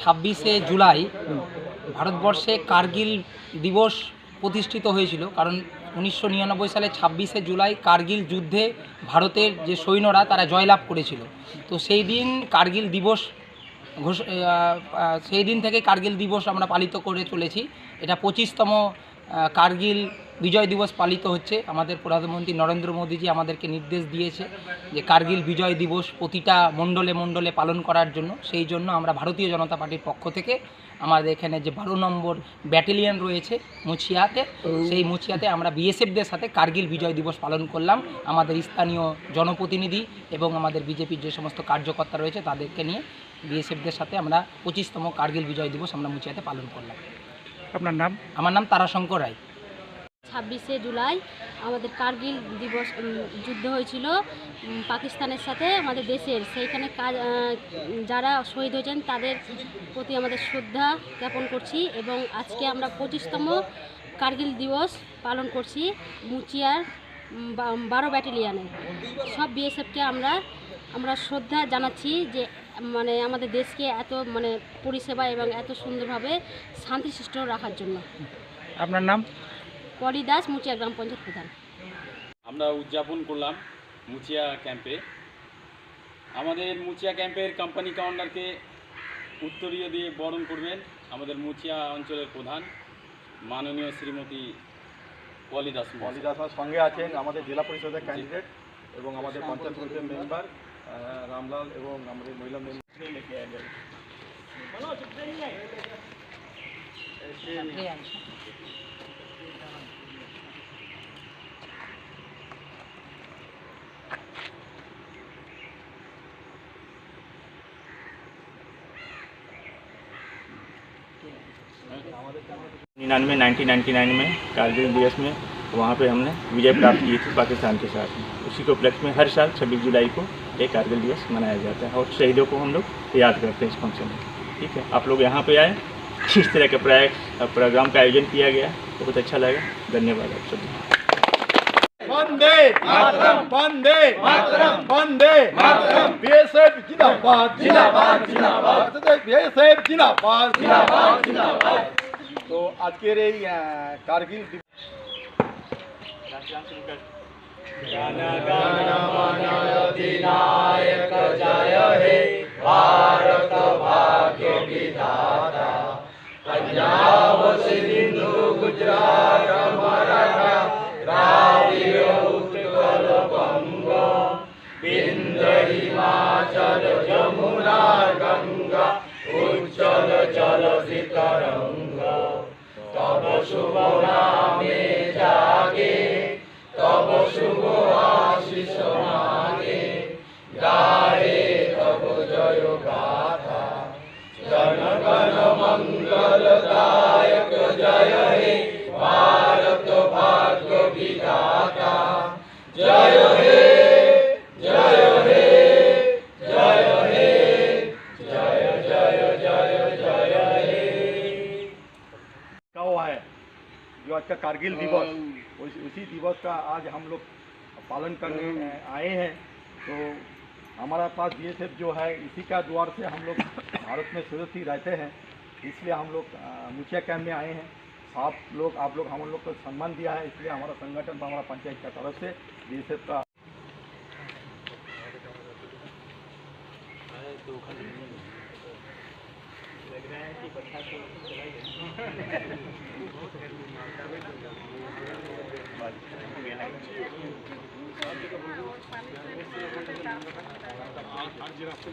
ছাব্বিশে জুলাই ভারতবর্ষে কার্গিল দিবস প্রতিষ্ঠিত হয়েছিল। কারণ উনিশশো নিরানব্বই সালে ছাব্বিশে জুলাই কার্গিল যুদ্ধে ভারতের যে সৈন্যরা, তারা জয়লাভ করেছিল। তো সেই দিন কার্গিল দিবস ঘোষ সেই দিন থেকে কার্গিল দিবস আমরা পালিত করে চলেছি। এটা পঁচিশতম কার্গিল বিজয় দিবস পালিত হচ্ছে। আমাদের প্রধানমন্ত্রী নরেন্দ্র মোদীজি আমাদেরকে নির্দেশ দিয়েছে যে কার্গিল বিজয় দিবস প্রতিটা মণ্ডলে মণ্ডলে পালন করার জন্য। সেই জন্য আমরা ভারতীয় জনতা পার্টির পক্ষ থেকে আমাদের এখানে যে বারো নম্বর ব্যাটালিয়ন রয়েছে মুছিয়াতে সেই মুছিয়াতে আমরা বিএসএফদের সাথে কার্গিল বিজয় দিবস পালন করলাম। আমাদের স্থানীয় জনপ্রতিনিধি এবং আমাদের বিজেপির যে সমস্ত কার্যকর্তা রয়েছে তাদেরকে নিয়ে বিএসএফদের সাথে আমরা পঁচিশতম কার্গিল বিজয় দিবস আমরা মুছিয়াতে পালন করলাম। আপনার নাম? আমার নাম তারাশঙ্কর রায়। ছাব্বিশে জুলাই আমাদের কার্গিল দিবস যুদ্ধ হয়েছিল পাকিস্তানের সাথে আমাদের দেশের। সেইখানে কাজ যারা শহীদ হয়েছেন তাদের প্রতি আমাদের শ্রদ্ধা জ্ঞাপন করছি এবং আজকে আমরা পঁচিশতম কার্গিল দিবস পালন করছি মুচিয়ার বারো ব্যাটালিয়ানে। সব বিএসএফকে আমরা আমরা শ্রদ্ধা জানাচ্ছি যে মানে আমাদের দেশকে এত মানে পরিষেবা এবং এত সুন্দরভাবে শান্তিশিষ্ট রাখার জন্য। আপনার নাম? পলি দাস মুচিয়া গ্রাম পঞ্চায়েত প্রধান। আমরা উদযাপন করলাম মুচিয়া ক্যাম্পে। আমাদের মুচিয়া ক্যাম্পের কোম্পানি কাউন্ডারকে উত্তরীয় দিয়ে বরণ করবেন আমাদের মুচিয়া অঞ্চলের প্রধান মাননীয় শ্রীমতী পলি দাস সঙ্গে আছেন আমাদের জেলা পরিষদের ক্যান্ডিডেট এবং আমাদের পঞ্চায়েত সমিতির মেম্বার রামলাল এবং আমাদের মহিলা মেম্বার निन्यानवे नाइनटीन नाइन्टी नाइन में, कारगिल दिवस में, वहाँ पे हमने विजय प्राप्त की थी पाकिस्तान के साथ। में उसी के उपलक्ष्य में हर साल, छब्बीस जुलाई को एक कारगिल दिवस मनाया जाता है और शहीदों को हम लोग याद करते हैं इस फ़ंक्शन में। ठीक है? आप लोग यहाँ पे आए। इस तरह के प्रोग्राम का आयोजन किया गया। बहुत अच्छा लगा धन्यवाद आप सभी বন্দে মাতরম বন্দে মাতরম বন্দে মাতরম বিএসএফ জিন্দাবাদ জিন্দাবাদ জিন্দাবাদ বিএসএফ জিন্দাবাদ জিন্দাবাদ জিন্দাবাদ তো আজকের এই আহ, শীতরঙ্গ তব का हुआ है। जो आज का कारगिल दिवस उस, उसी दिवस का आज हम लोग पालन करने आए हैं। तो हमारा पास बीएसएफ जो है इसी का द्वार से हम लोग भारत में सुरक्षित ही रहते हैं। इसलिए हम लोग मुखिया कैंप में आए हैं। आप लोग आप लोग हम लोग को सम्मान दिया है। इसलिए हमारा संगठन हमारा पंचायत का तरफ़ से बीएसएफ का लग रहा है कि बच्चा को चला ही जाए हर रास्ते